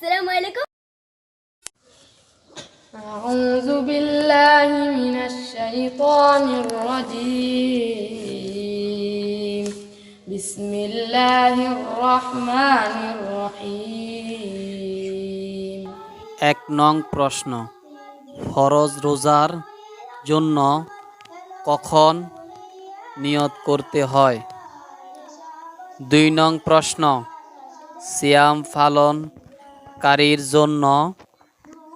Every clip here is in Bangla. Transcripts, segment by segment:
আসসালামু আলাইকুম أعوذ بالله من الشيطان الرجيم بسم الله الرحمن الرحيم এক নং প্রশ্ন ফরজ রোজার জন্য কখন নিয়ত করতে হয় দুই নং প্রশ্ন সিয়াম পালনকারীর জন্য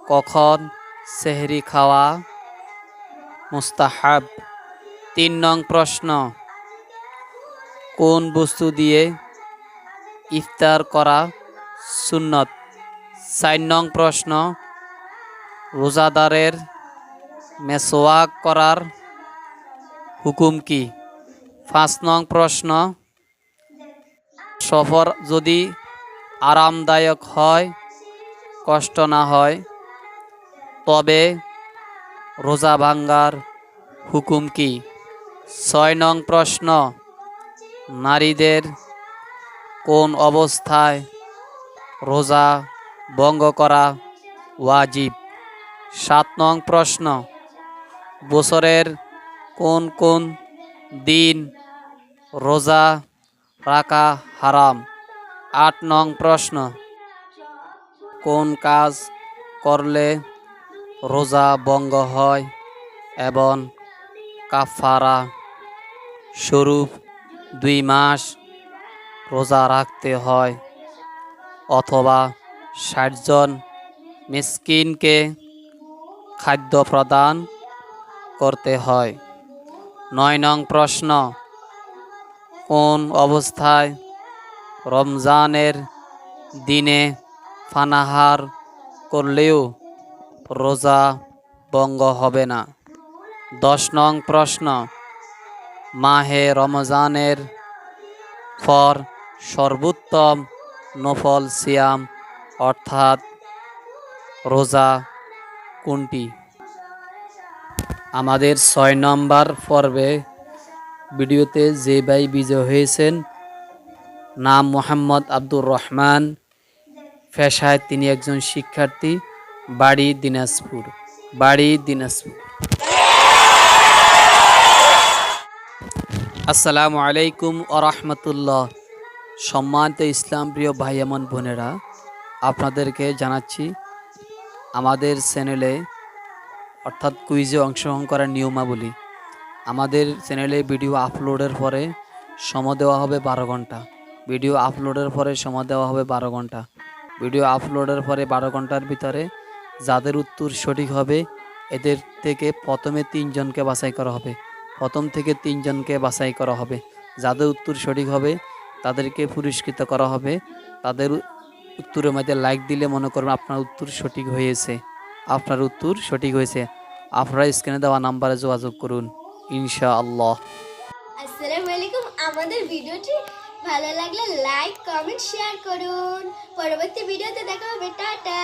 কখন সেহরি খাওয়া মুস্তাহাব? তিন নং প্রশ্ন। কোন বস্তু দিয়ে ইফতার করা সুন্নত? চার নং প্রশ্ন। রোজাদারের মেসোয়াক করার হুকুম কি? পাঁচ নং প্রশ্ন। সফর যদি আরামদায়ক হয় কষ্ট না হয়, তবে রোজা ভাঙ্গার হুকুম কি? ছয় নং প্রশ্ন, নারীদের কোন অবস্থায় রোজা ভঙ্গ করা ওয়াজিব? সাত নং প্রশ্ন, বছরের কোন কোন দিন রোজা রাখা হারাম? আট নং প্রশ্ন কোন কাজ করলে রোজা ভঙ্গ হয় এবং কাফারা স্বরূপ দুই মাস রোজা রাখতে হয় অথবা ষাটজন মিসকিনকে খাদ্য প্রদান করতে হয়। নয় নং প্রশ্ন, কোন অবস্থায় রমজানের দিনে ফানাহার করলেও রোজা ভঙ্গ হবে না। দশ নং প্রশ্ন, মাহে রমজানের পর সর্বোত্তম নফল সিয়াম অর্থাৎ রোজা কোনটি? আমাদের ছয় নম্বর পর্বে ভিডিওতে যে ভাই বিজয় হয়েছেন, নাম মোহাম্মদ আব্দুর রহমান। পেশায় তিনি একজন শিক্ষার্থী, বাড়ি দিনাজপুর বাড়ি দিনাজপুর। আসসালামু আলাইকুম ও রহমতুল্লাহ। সম্মানিত ইসলাম প্রিয় ভাই এমন বোনেরা, আপনাদেরকে জানাচ্ছি, আমাদের চ্যানেলে অর্থাৎ কুইজে অংশগ্রহণ করার নিয়মাবলী। আমাদের চ্যানেলে ভিডিও আপলোডের পরে সময় দেওয়া হবে বারো ঘণ্টা। ভিডিও আপলোডের পরে সময় দেওয়া হবে বারো ঘণ্টা। ভিডিও আপলোডের পরে বারো ঘণ্টার ভিতরে যাদের উত্তর সঠিক হবে, এদের থেকে প্রথমে তিনজনকে বাছাই করা হবে। প্রথম থেকে তিনজনকে বাছাই করা হবে। যাদের উত্তর সঠিক হবে, তাদেরকে পুরস্কৃত করা হবে। তাদের উত্তরের মধ্যে লাইক দিলে মনে করবেন আপনার উত্তর সঠিক হয়েছে। আপনার উত্তর সঠিক হয়েছে। আপনারা স্ক্রিনে দেওয়া নাম্বারে যোগাযোগ করুন। ইনশাআল্লাহ। আসসালামু আলাইকুম। আমাদের ভিডিওটি ভালো লাগলে লাইক কমেন্ট শেয়ার করুন। পরবর্তী ভিডিওতে দেখা হবে টাটা।